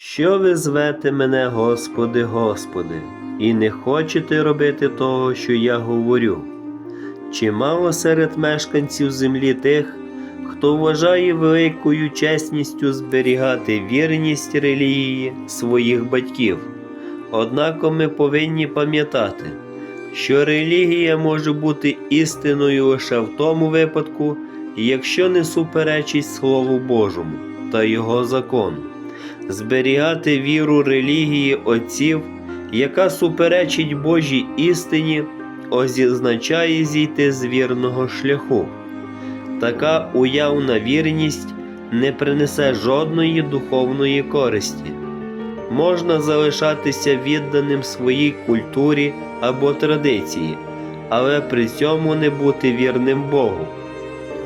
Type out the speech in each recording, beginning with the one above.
Що ви звете мене, Господи, Господи, і не хочете робити того, що я говорю? Чимало серед мешканців землі тих, хто вважає великою чесністю зберігати вірність релігії своїх батьків. Однако ми повинні пам'ятати, що релігія може бути істиною лише в тому випадку, якщо не суперечить Слову Божому та Його закону. Зберігати віру релігії отців, яка суперечить Божій істині, означає зійти з вірного шляху. Така уявна вірність не принесе жодної духовної користі. Можна залишатися відданим своїй культурі або традиції, але при цьому не бути вірним Богу.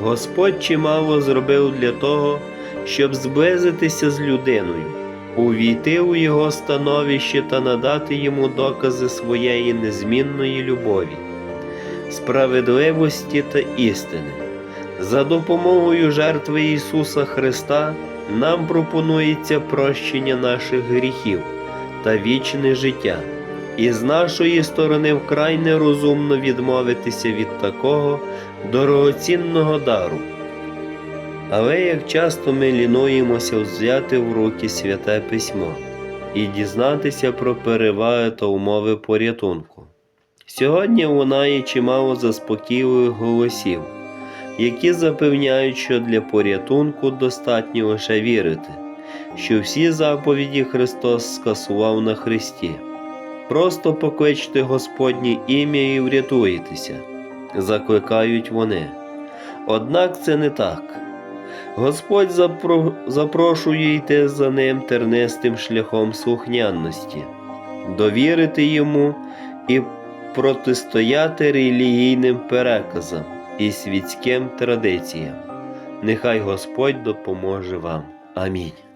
Господь чимало зробив для того, щоб зблизитися з людиною, увійти у його становище та надати йому докази своєї незмінної любові, справедливості та істини. За допомогою жертви Ісуса Христа нам пропонується прощення наших гріхів та вічне життя, і з нашої сторони вкрай нерозумно відмовитися від такого дорогоцінного дару. Але як часто ми лінуємося взяти в руки святе письмо і дізнатися про переваги та умови порятунку. Сьогодні лунає чимало заспокійливих голосів, які запевняють, що для порятунку достатньо лише вірити, що всі заповіді Христос скасував на Христі. Просто покличте Господнє ім'я і врятуєтеся, закликають вони. Однак це не так. Господь запро... запрошує йти за ним тернистим шляхом слухняності, довірити йому і протистояти релігійним переказам і світським традиціям. Нехай Господь допоможе вам. Амінь.